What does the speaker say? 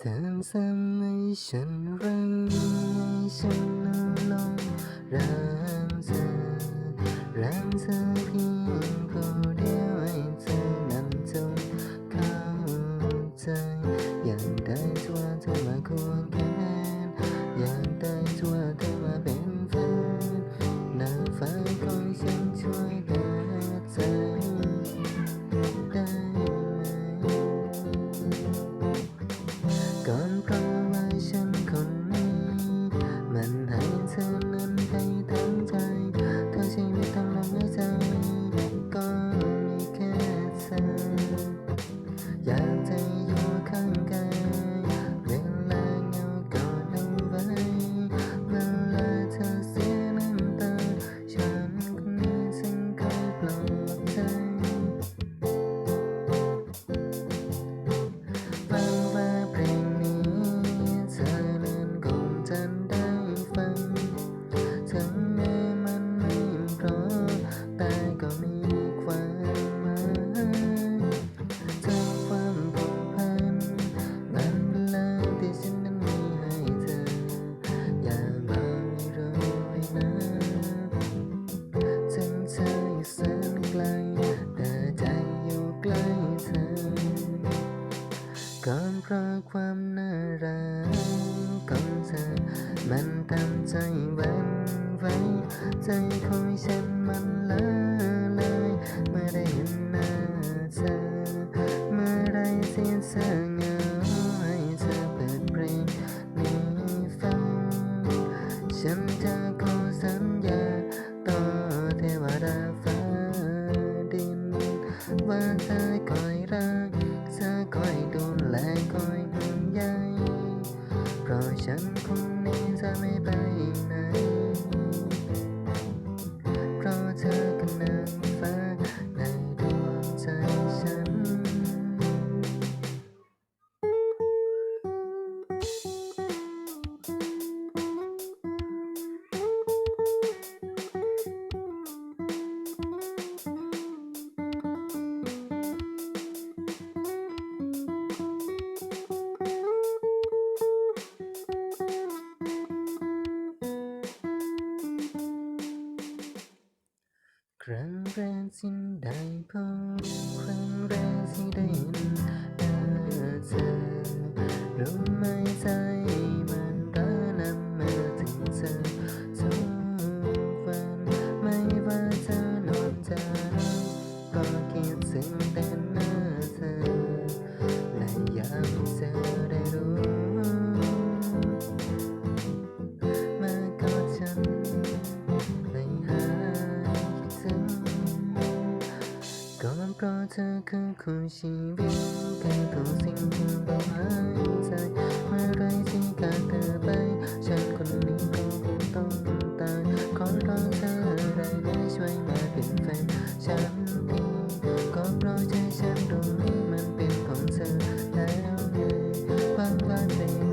ซ้ำให้ฉันรักให้ฉันลองรักเธอรักเธอเพียงผู้เดียวให้เธอนำจนจงเข้าใจอยากได้ทั่วเธอมาควงแขนอยากได้ทั่วเธอมาเป็น ก่อนเพราะความน่ารักของเธอ มันทำใจหวันไหวใจของฉันมันละลายเมื่อได้เห็นหน้าเธอ เมื่อไรที่เธอเงาให้เธอเปิดเพลงนี้ฟังฉันจะขอสั ฉันคน รงแรกที่ได้พบครั้งแรกที่ได้เห็นหน้าเธอรู้ไหมใจมันร้อนำมาถึงเธอทุกวันไม่ว่าเธอนอนจะก็คิดถึงแต่หน้าเธอและอยากเธอ ความเพราะเธอคือคู่ชีวิตเป็ตัวสิ่งที่บอกหายใจเมื่อไรที่การเธอไปฉันคนนี้คงคงต้องตายขอร้องเธออะไรได้ช่วยมาเป็นแฟนฉันทีก็เพราะใจฉันตรงนี้มันเป็นของเธอแล้วไงบางวันใน